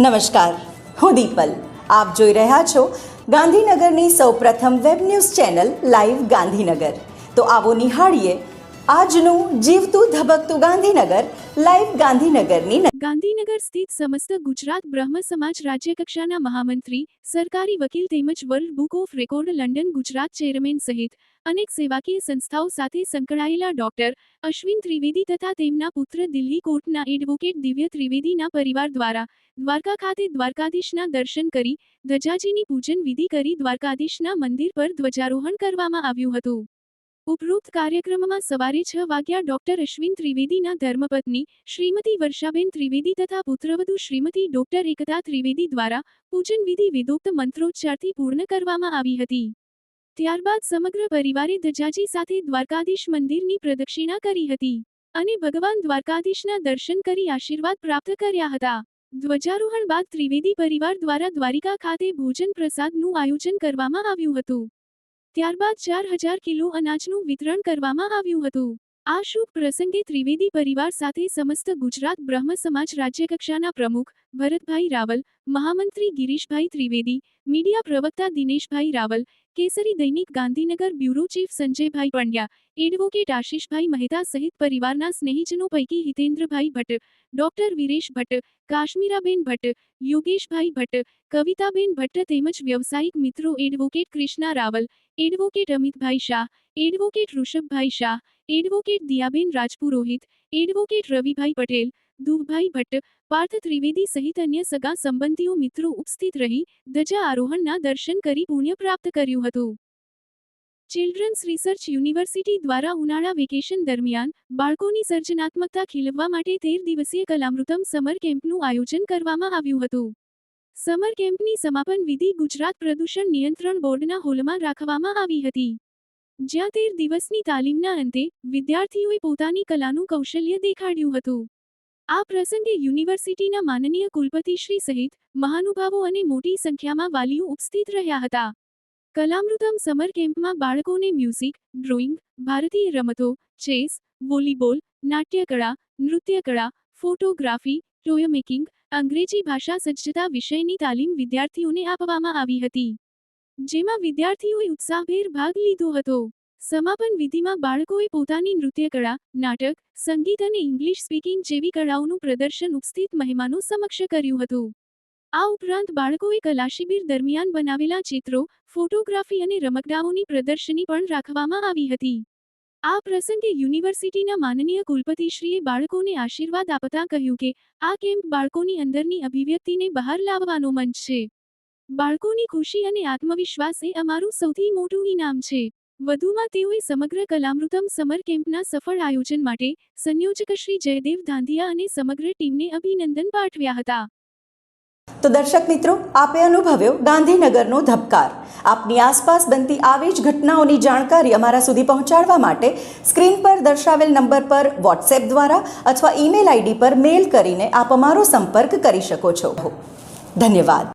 નમસ્કાર. હું દીપલ. આપ જોઈ રહ્યા છો ગાંધીનગરની સૌપ્રથમ web news channel live Gandhinagar. તો આવો નિહાળીએ આજનું જીવતું ધબકતું ગાંધીનગર લાઈવ ગાંધીનગરની ગાંધીનગર સ્થિત સમસ્ત ગુજરાત બ્રહ્મ સમાજ રાજ્યકક્ષાના મહામંત્રી, સરકારી વકીલ તેમજ world book of record London Gujarat chairman સહિત અનેક સેવાકીય સંસ્થાઓ સાથે સંકળાયેલા ડોક્ટર અશ્વિન ત્રિવેદી તથા તેમના પુત્ર દિલ્હી કોર્ટના એડવોકેટ દિવ્ય ત્રિવેદીના પરિવાર દ્વારા દ્વારકા ખાતે દ્વારકાધીશના દર્શન કરી ધજાજીની પૂજન વિધિ કરી દ્વારકાધીશના મંદિર પર ધ્વજારોહણ કરવામાં આવ્યું હતું. ઉપરોક્ત કાર્યક્રમમાં સવારે છ વાગ્યા ડોક્ટર અશ્વિન ત્રિવેદીના ધર્મપત્ની શ્રીમતી વર્ષાબેન ત્રિવેદી તથા પુત્રવધુ શ્રીમતી ડોક્ટર એકતા ત્રિવેદી દ્વારા પૂજનવિધિ વિધિ મંત્રોચ્ચારથી પૂર્ણ કરવામાં આવી હતી. ત્યારબાદ સમગ્ર પરિવારે ધજાજી સાથે દ્વારકાધીશ મંદિરની પ્રદક્ષિણા કરી હતી અને ભગવાન દ્વારકાધીશના દર્શન કરી આશીર્વાદ પ્રાપ્ત કર્યા હતા. ધ્વજારોહણ બાદ ત્રિવેદી પરિવાર દ્વારા દ્વારિકા ખાતે ભોજન પ્રસાદનું આયોજન કરવામાં આવ્યું હતું. ત્યારબાદ ચાર હજાર કિલો અનાજનું વિતરણ કરવામાં આવ્યું હતું. આ શુભ પ્રસંગે ત્રિવેદી પરિવાર સાથે સમસ્ત ગુજરાત બ્રહ્મ સમાજ રાજ્યકક્ષાના પ્રમુખ ભરતભાઈ રાવલ મહામંત્રી ગિરીશભાઈ ત્રિવેદી, મીડિયા પ્રવક્તા દિનેશભાઈ રાવલ, કેસરી દૈનિક Gandhinagar bureau chief Sanjaybhai Pandya, advocate Ashishbhai Mehta સહિત પરિવારના સ્નેહીજનો પૈકી હિતેન્દ્રભાઈ ભટ્ટ, ડોક્ટર વિરેશ ભટ્ટ, કાશ્મીરાબેન ભટ્ટ, યોગેશભાઈ ભટ્ટ, કવિતાબેન ભટ્ટ તેમજ વ્યવસાયિક મિત્રો advocate Krishna Raval, advocate Amitbhai Shah, advocate Rishabhbhai Shah, advocate Diyaben Rajpurohit, advocate Ravibhai Patel દુભભાઈ Bhatt, Parth Trivedi સહિત અન્ય સગા સંબંધીઓ મિત્રો ઉપસ્થિત રહી ધજા આરોહણના દર્શન કરી પુણ્ય પ્રાપ્ત કર્યું હતું. ચિલ્ડ્રન્સ રિસર્ચ યુનિવર્સિટી દ્વારા ઉનાળા વેકેશન દરમિયાન બાળકોની સર્જનાત્મકતા ખીલવવા માટે તેર દિવસીય કલામૃતમ સમર કેમ્પનું આયોજન કરવામાં આવ્યું હતું. સમર કેમ્પની સમાપન વિધિ ગુજરાત પ્રદૂષણ નિયંત્રણ બોર્ડના હોલમાં રાખવામાં આવી હતી. જ્યાં તેર દિવસની તાલીમના અંતે વિદ્યાર્થીઓએ પોતાની કલાનું કૌશલ્ય દેખાડ્યું હતું. આ પ્રસંગે યુનિવર્સિટીના માનનીય કુલપતિશ્રી સહિત મહાનુભાવો અને મોટી સંખ્યામાં વાલીઓ ઉપસ્થિત રહ્યા હતા. કલામૃતમ સમર કેમ્પમાં બાળકોને મ્યુઝિક, ડ્રોઈંગ, ભારતીય રમતો, ચેસ, વોલીબોલ, નાટ્યકળા, નૃત્યકળા, ફોટોગ્રાફી, ટોય મેકિંગ, અંગ્રેજી ભાષા સજ્જતા વિષયની તાલીમ વિદ્યાર્થીઓને આપવામાં આવી હતી. જેમાં વિદ્યાર્થીઓએ ઉત્સાહભેર ભાગ લીધો હતો. સમાપન વિધિમાં બાળકોએ પોતાની નૃત્યકળા નાટક, સંગીત અને ઇંગ્લિશ સ્પીકિંગ જેવી કળાઓનું પ્રદર્શન ઉપસ્થિત મહેમાનો સમક્ષ કર્યું હતું. આ ઉપરાંત બાળકોએ કલાશિબિર દરમિયાન બનાવેલા ચિત્રો, ફોટોગ્રાફી અને રમકડાઓની પ્રદર્શની પણ રાખવામાં આવી હતી. આ પ્રસંગે યુનિવર્સિટીના માનનીય કુલપતિશ્રીએ બાળકોને આશીર્વાદ આપતા કહ્યું કે, આ કેમ્પ બાળકોની અંદરની અભિવ્યક્તિને બહાર લાવવાનો મંચ છે. બાળકોની ખુશી અને આત્મવિશ્વાસ એ અમારું સૌથી મોટું ઇનામ છે. વધુમાં તેઓએ સમગ્ર કલામૃતમ સમર કેમ્પના સફળ આયોજન માટે સંયોજક શ્રી જયદેવ ધાંધિયા અને સમગ્ર ટીમને અભિનંદન પાઠવ્યા હતા. તો દર્શક મિત્રો, આપે અનુભવ્યો ગાંધીનગરનો ધબકાર. આપની આસપાસ બનતી આવી જ ઘટનાઓની જાણકારી અમારા સુધી પહોંચાડવા માટે સ્ક્રીન પર દર્શાવેલ નંબર પર વોટ્સએપ દ્વારા અથવા ઈમેલ આઈડી પર મેલ કરીને આપ અમારો સંપર્ક કરી શકો છો. ધન્યવાદ.